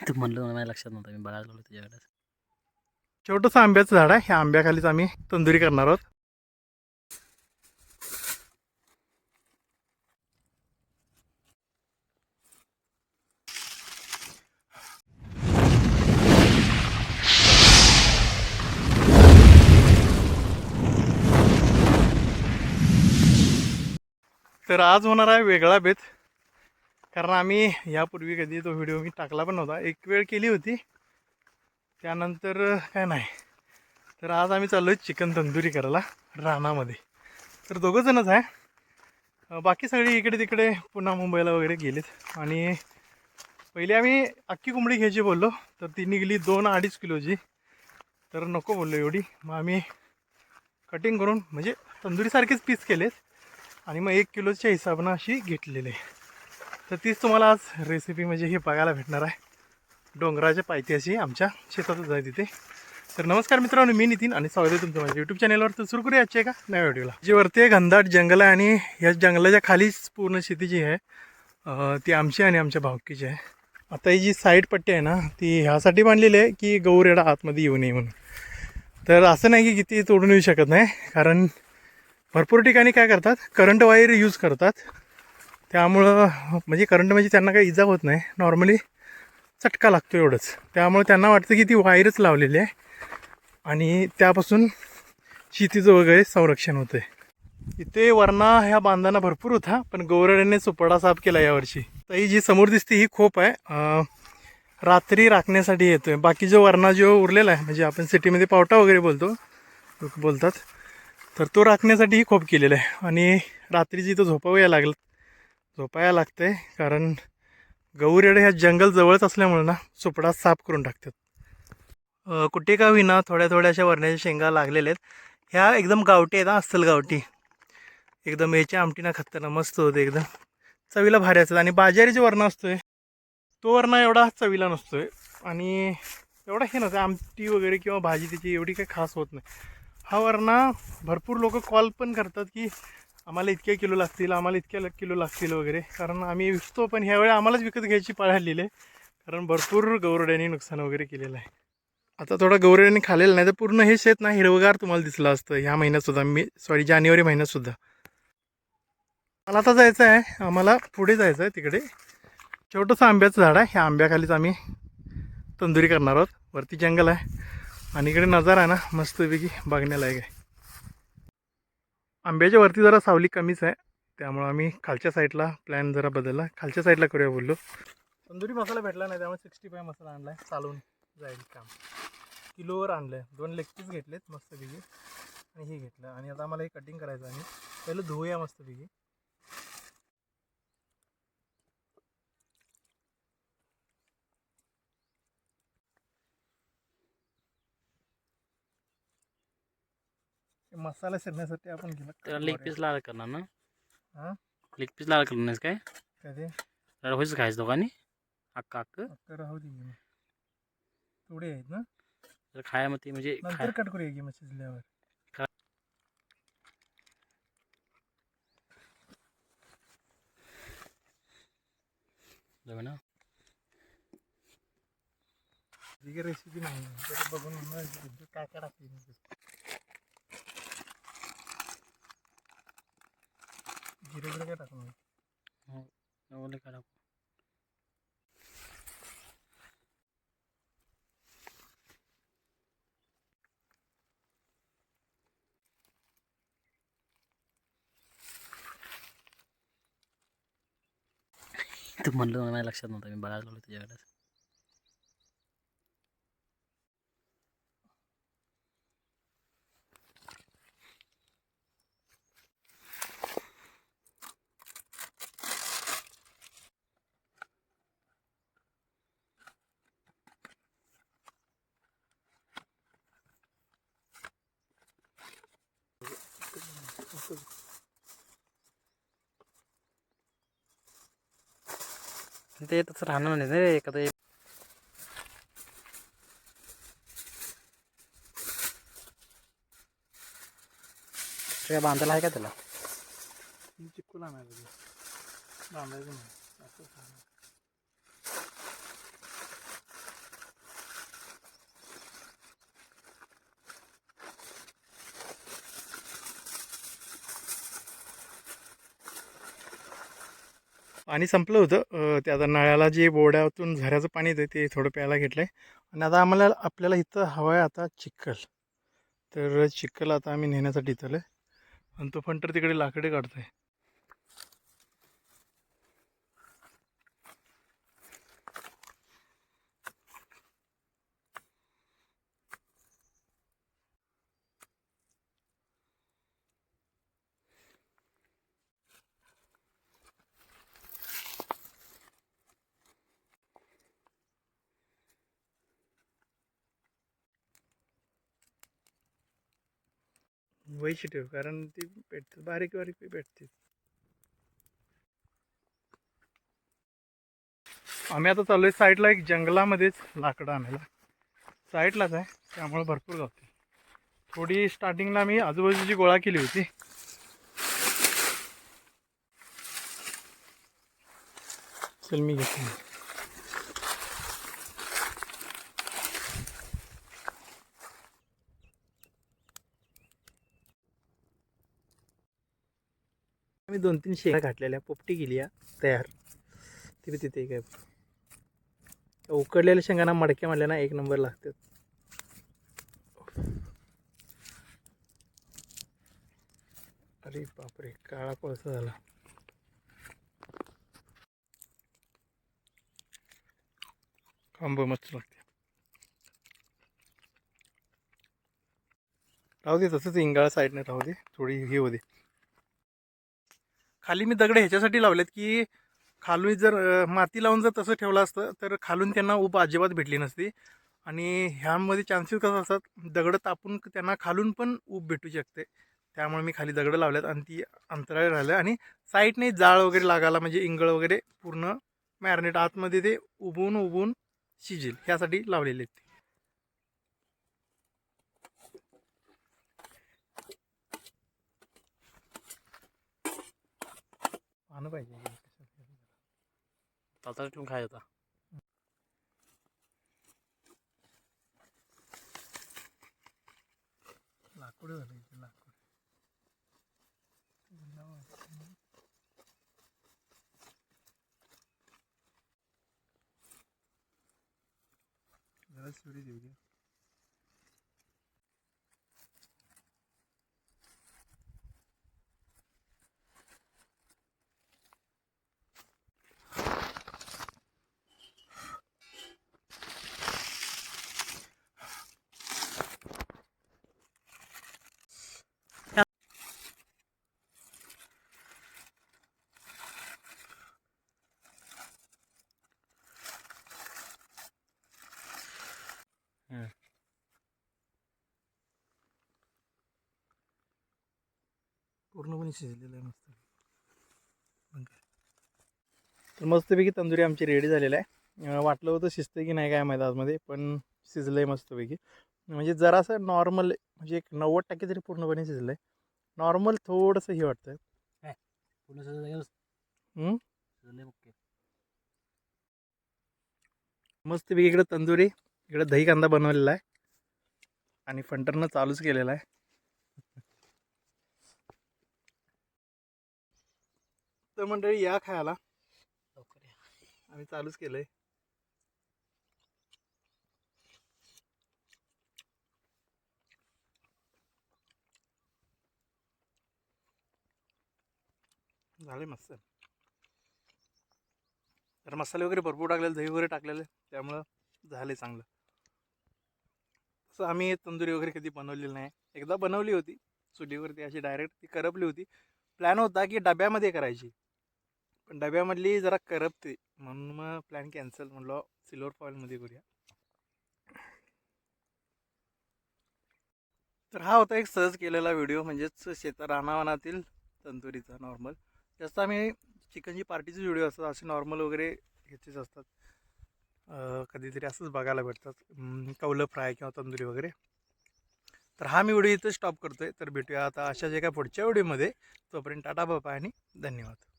तू म्हणलं मला लक्षात नव्हतं मी बघायला लागलो त्याच्याकडे छोटंसं आंब्याचं झाड आहे ह्या आंब्याखालीच आम्ही तंदुरी करणार आहोत. तर आज होणार आहे वेगळा बेत. कारण आम्ही यापूर्वी कधी तो व्हिडिओ मी टाकला पण नव्हता. एक वेळ केली होती. त्यानंतर काय नाही. तर आज आम्ही चाललो आहे चिकन तंदुरी करायला रानामध्ये. तर दोघं जणच आहे. बाकी सगळी इकडे तिकडे पुन्हा मुंबईला वगैरे गेलेत. आणि पहिले आम्ही अख्खी कोंबडी घ्यायची बोललो तर ती निघली दोन अडीच किलोची. तर नको बोललो एवढी. मग आम्ही कटिंग करून म्हणजे तंदुरीसारखेच पीस केलेत. आणि मग एक किलोच्या हिसाबानं अशी घेतलेली आहे. तर तीच तुम्हाला आज रेसिपी म्हणजे हे बघायला भेटणार आहे. डोंगराच्या पायथ्याशी आमच्या शेतातच आहे तिथे. तर नमस्कार मित्रांनो मी नितीन आणि स्वागत आहे तुमचं माझ्या यूट्यूब चॅनलवर तर सुरू करूया आजच्या का नव्या व्हिडिओला जे वरती आहे घनदाट जंगल आहे आणि या जंगलाच्या खालीच पूर्ण शेती जी आहे ती आमची आणि आमच्या भावकीची आहे. आता ही जी साईड पट्टी आहे ना ती ह्यासाठी बांधलेली आहे की गौरेडा आतमध्ये येऊ नये म्हणून. तर असं नाही की किती तोडून येऊ शकत नाही कारण भरपूर ठिकाणी काय करतात करंट वायर यूज करतात. त्यामुळं म्हणजे करंट म्हणजे त्यांना काही इजा होत नाही. नॉर्मली चटका लागतो एवढंच. त्यामुळे त्यांना वाटतं की ती वायरच लावलेली आहे. आणि त्यापासून शेतीचं वगैरे संरक्षण होतं आहे इथे वरणा ह्या बांधांना भरपूर होता पण गौरड्याने सुपडा साफ केला यावर्षी. तर ही जी समोर दिसते ही खोप आहे. रात्री राखण्यासाठी येतोय. बाकी जो वरणा जो उरलेला आहे म्हणजे आपण सिटीमध्ये पावटा वगैरे बोलतो लोक बोलतात तर तो राखण्यासाठी ही खोप केलेला आहे. आणि रात्री जिथं झोपावं यायला लागलं झोपायला लागते कारण गौरेडे ह्या जंगल जवळच असल्यामुळे ना सुपडा साफ करून टाकतात. कुठे का विना थोड्या थोड्या अशा वरण्याच्या शेंगा लागलेल्या आहेत. ह्या एकदम गावठी आहेत अस्सल गावठी. एकदम याच्या आमटीना खाताना मस्त होते एकदम. चवीला भारी असतात आणि बाजारी जो वरणा असतोय तो वरणा एवढा चवीला नसतोय. आणि एवढा हे नसतं आमटी वगैरे किंवा भाजी त्याची एवढी काही खास होत नाही. हा वरणा भरपूर लोक कॉल पण करतात की आम्हाला इतके किलो लागतील आम्हाला इतक्या किलो लागतील वगैरे. कारण आम्ही विकतो पण ह्यावेळी आम्हालाच विकत घ्यायची पाळ आलेली आहे कारण भरपूर गौरड्यांनी नुकसान वगैरे केलेलं आहे. आता थोडा गौरड्यांनी खालेलं नाही तर पूर्ण हे शेत ना हिरवगार तुम्हाला दिसलं असतं. ह्या महिन्यातसुद्धा मी सॉरी जानेवारी महिन्यातसुद्धा मला आता जायचं आहे आम्हाला पुढे जायचं आहे तिकडे. छोटंसं आंब्याचं झाड आहे. ह्या आंब्याखालीच आम्ही तंदुरी करणार आहोत. वरती जंगल आहे. आणि इकडे नजारा आहे ना मस्तपैकी बघण्यालायक आहे. आंब्याच्या वरती जरा सावली कमीच आहे. त्यामुळं आम्ही खालच्या साईडला प्लॅन जरा बदलला. खालच्या साईडला करूया बोललो. तंदुरी मसाला भेटला नाही त्यामुळे सिक्स्टी फाय मसाला आणला आहे चालून जाईल काम. किलोवर आणलं आहे दोन लेग पीस घेतलेत मस्तपैकी आणि हे घेतलं. आणि आता आम्हाला हे कटिंग करायचं आणि पहिलं धुवूया मस्तपैकी मसाला शिरण्यासाठी आपण त्याला गेला लेग पीस लाल करणार ना। हाँ? लेग पीस लाल करणार काय कधी त्याला होईच खायचं दोघांनी अक्का अक्क राहू दे की. थोडे आहेत ना? तर खाया मग ते म्हणजे खाय। नंतर कट करूया की मग शिजल्यावर बघा ना। रेसिपी नाही तर बघून म्हणून काय काय टाकते जिरे बिरे काय टाकून काय टाकू? तू म्हणलं मला लक्षात नव्हतं मी बघायला लागलो तुझ्याकडे ते तसं राहणार नाही रे एखादं काय बांधायला आहे का त्याला? चिक्कू लागणार बांधायचं नाही. पाणी संपलं होतं. त्या ते आता नळ्याला जे बोड्यातून झऱ्याचं पाणी येतं ते थोडं प्यायला घेतलं आहे आणि आता आम्हाला आपल्याला इथं हवं आहे आता चिखल. तर चिखल आता आम्ही नेण्यासाठी इथं आहे आणि तो फंटर तिकडे लाकडे आहे वैशी ठेव कारण ती भेटते बारीक बारीक बी भेटते. आम्ही आता चाललोय साईडला एक जंगलामध्येच लाकडं आणायला. साईडलाच आहे त्यामुळे भरपूर गावते. थोडी स्टार्टिंगला मी आजूबाजूची गोळा केली होती. चल मी घेतो. मी दोन तीन शेंगा घातलेल्या पोपटी केली तयार. ते बी तिथे काय उकडलेल्या शेंगांना मडक्या म्हणल्या ना एक नंबर लागतात. अरे बापरे काळा कोळसा झाला. खांब मस्त लागते. राहू दे तसंच इंगाळा साईडने राहू दे थोडी हे होते खाली मी दगड ह्याच्यासाठी लावलेत की खालून जर माती लावून जर तसं ठेवलं असतं तर खालून त्यांना उप अजिबात भेटली नसती. आणि ह्यामध्ये चान्सेस कसं असतात दगड तापून त्यांना खालून पण ऊब भेटू शकते. त्यामुळे मी खाली दगडं लावल्यात आणि ती अंतराळ राहिलं आणि साईडने जाळ वगैरे लागायला म्हणजे इंगळ वगैरे पूर्ण मॅरिनेट आतमध्ये ते उबवून उबवून शिजेल. ह्यासाठी लावलेले आहेत ते. पाहणं पाहिजे ताताला ठेवून खायचा लाकूड झालं इथे लाकूड. जरा सुरी देऊ दे पूर्णपणे शिजलेलं आहे मस्त. तर मस्तपैकी तंदुरी आमची रेडी झालेली आहे. वाटलं होतं शिजते की नाही काय माहीत आतमध्ये पण शिजलं आहे मस्तपैकी. म्हणजे जरासं नॉर्मल म्हणजे एक नव्वद टक्के तरी पूर्णपणे शिजलं आहे नॉर्मल थोडंसं हे वाटतं ओके. मस्तपैकी इकडं तंदुरी इकडं दही कांदा बनवलेला आहे. आणि फंटरनं चालूच केलेला आहे. तर मंडळी या खायला. लवकर या. आम्ही चालूच केलंय. झाले मस्त. तर मसाले वगैरे भरपूर टाकलेले दही वगैरे टाकलेले त्यामुळं झाले चांगलं. तसं आम्ही तंदुरी वगैरे कधी बनवलेली नाही. एकदा बनवली होती चुलीवरती अशी डायरेक्ट ती करपली होती. प्लॅन होता की डब्यामध्ये करायची. पण डब्यामधली जरा करपते. म्हणून मग प्लॅन कॅन्सल म्हणलं. सिल्वर फॉईलमध्ये करूया. तर हा होता एक सहज केलेला व्हिडिओ म्हणजेच शेता रानावनातील तंदुरीचा नॉर्मल जास्त आम्ही चिकनची पार्टीचे व्हिडिओ असतात. असे नॉर्मल वगैरे ह्याचेच असतात. कधीतरी असंच बघायला भेटतात. कौलं फ्राय किंवा तंदुरी वगैरे. तर हा मी व्हिडिओ इथं स्टॉप करतोय. तर भेटूया आता अशा जे काय पुढच्या व्हिडिओमध्ये तोपर्यंत टाटा बापा आणि धन्यवाद.